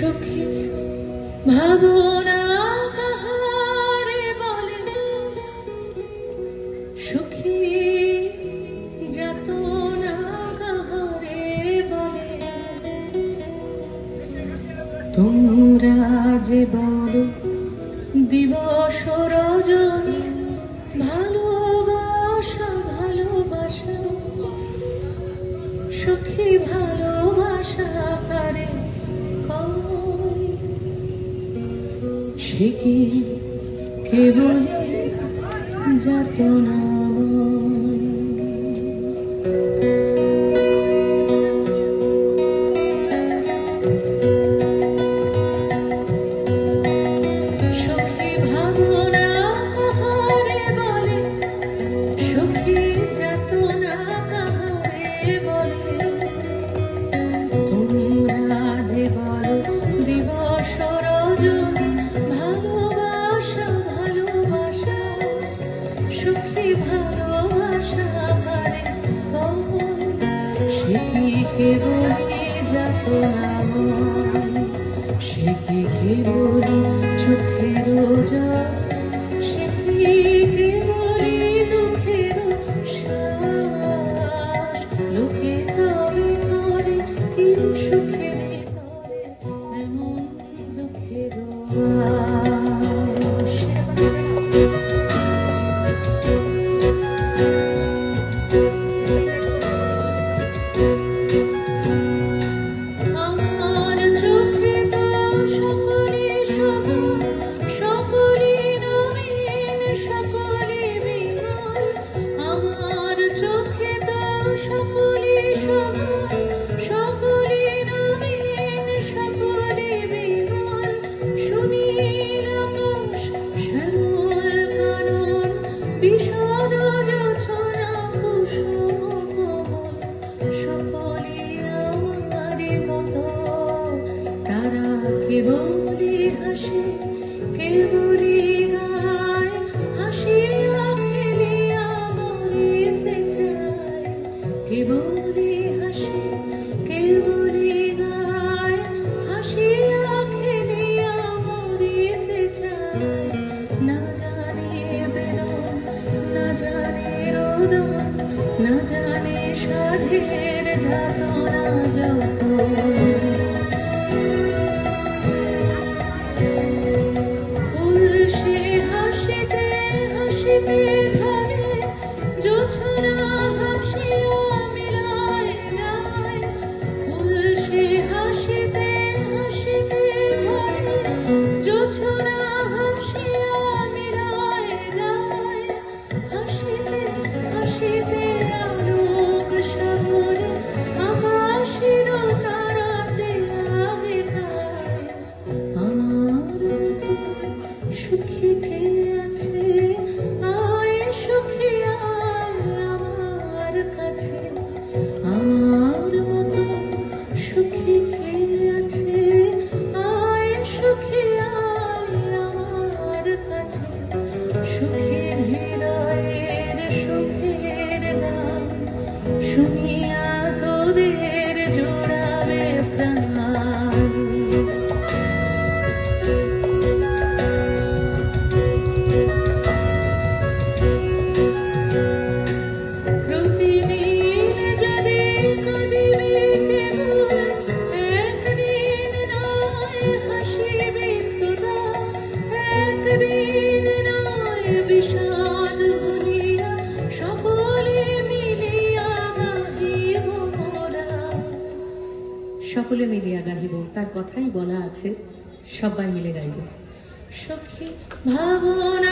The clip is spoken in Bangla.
সখী, ভাবনা কাহারে বলে। সখী, যাতনা কাহারে বলে। তোমরা যে বলো দিবস রজনী, ভালোবাসা ভালোবাসা, সখী ভালোবাসা পারে সে কি কেবল যাতনা কেবল যত নাম, সে কি কেবল চোখের জল সে কি কেবল দুঃখের শ্বাস লোকে তবে করে কি সুখের তরে, এমন দুঃখের না জানে সাধের যাতনা যত। সকলে মিলিয়া গাহিব তার কথাই বলা আছে সবাই মিলে গাইব। সখী ভাবনা